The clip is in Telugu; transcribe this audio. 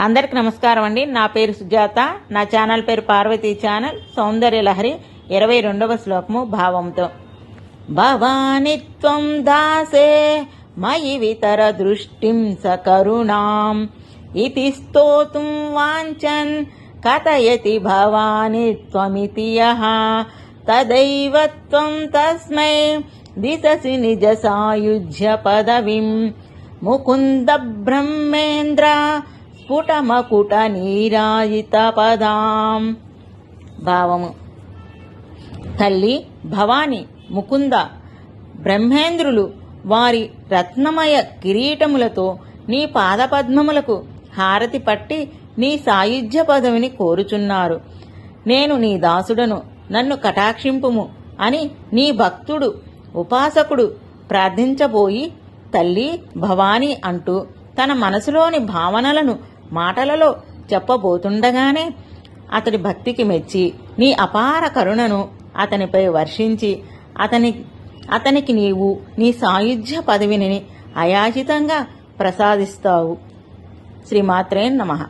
అందరికి నమస్కారం అండి. నా పేరు సుజాత. నా ఛానల్ పేరు పార్వతీ ఛానల్. సౌందర్య లహరి ఇరవై రెండవ శ్లోకము భావంతో భవానిత్వం దాసే మయి వితర దృష్టిం సకరుణాం. ఇది స్తోతుం వాంఛన్ కథయతి భవాని త్వమితి తదైవ త్వం తస్మై దిశసి నిజ సాయుధ్య పదవిం. ముకుంద బ్రహ్మేంద్ర స్ఫుటమకుట నీరాజిత పదాం భావము. తల్లి భవాని ముకుంద బ్రహ్మేంద్రులు వారి రత్నమయ కిరీటములతో నీ పాదపద్మములకు హారతి పట్టి నీ సాయుధ్య పదవిని కోరుచున్నారు. నేను నీ దాసుడను నన్ను కటాక్షింపుము అని నీ భక్తుడు ఉపాసకుడు ప్రార్థించబోయి తల్లి భవాని అంటూ తన మనసులోని భావనలను మాటలలో చెప్పబోతుండగానే అతడి భక్తికి మెచ్చి నీ అపార కరుణను అతనిపై వర్షించి అతని అతనికి నీవు నీ సాయుధ్య పదవిని అయాచితంగా ప్రసాదిస్తావు. శ్రీమాత్రే నమః.